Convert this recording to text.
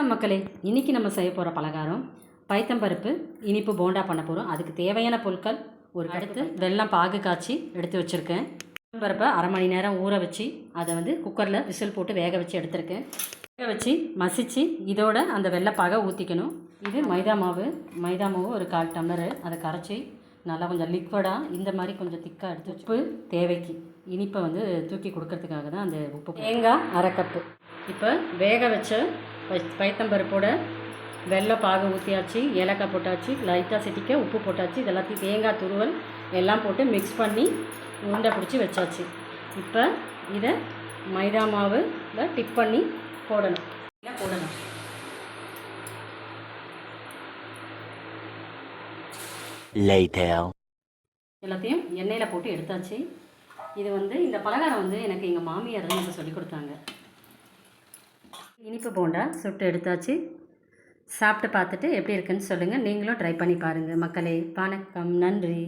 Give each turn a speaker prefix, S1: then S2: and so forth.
S1: வணக்கம் மக்களே. இன்றைக்கி நம்ம செய்ய போகிற பலகாரம் பைத்தம்பருப்பு இனிப்பு போண்டா பண்ண போகிறோம் அதுக்கு தேவையான பொருட்கள் ஒரு அடுத்து வெல்லம் பாகு காய்ச்சி எடுத்து வச்சுருக்கேன். பருப்பை அரை மணி நேரம் ஊற வச்சு அதை வந்து குக்கரில் விசில் போட்டு வேக வச்சு எடுத்திருக்கேன். வேக வச்சு மசிச்சு இதோட அந்த வெள்ளைப்பாகை ஊற்றிக்கணும் இது மைதா மாவு மைதா மாவு ஒரு கால் டம்ளரு. அதை கரைச்சி நல்லா கொஞ்சம் லிக்விடாக இந்த மாதிரி கொஞ்சம் திக்காக எடுத்து உப்பு தேவைக்கு. இனிப்பை வந்து தூக்கி கொடுக்கறதுக்காக தான் அந்த உப்பு தேங்காய் அரை கப்பு. இப்போ வேக வச்ச பைத்தம்பருப்போட வெள்ளை பாகு ஊற்றியாச்சு ஏலக்காய் போட்டாச்சு லைட்டாக சிட்டிக்க உப்பு போட்டாச்சு இது எல்லாத்தையும் தேங்காய் துருவல் எல்லாம் போட்டு மிக்ஸ் பண்ணி உருண்டை பிடிச்சி வச்சாச்சு. இப்போ இதை மைதா மாவில் டிப் பண்ணி போடணும். இதை போடணும். எல்லாத்தையும் எண்ணெயில் போட்டு எடுத்தாச்சு. இது வந்து இந்த பலகாரம் வந்து எனக்கு எங்கள் மாமியார் தான் எனக்கு சொல்லி கொடுத்தாங்க. இனிப்பு போண்டா சுட்டு எடுத்தாச்சு. சாப்பிட்டு பார்த்துட்டு எப்படி இருக்குன்னு சொல்லுங்கள் நீங்களும் ட்ரை பண்ணி பாருங்கள் மக்களே வணக்கம். நன்றி.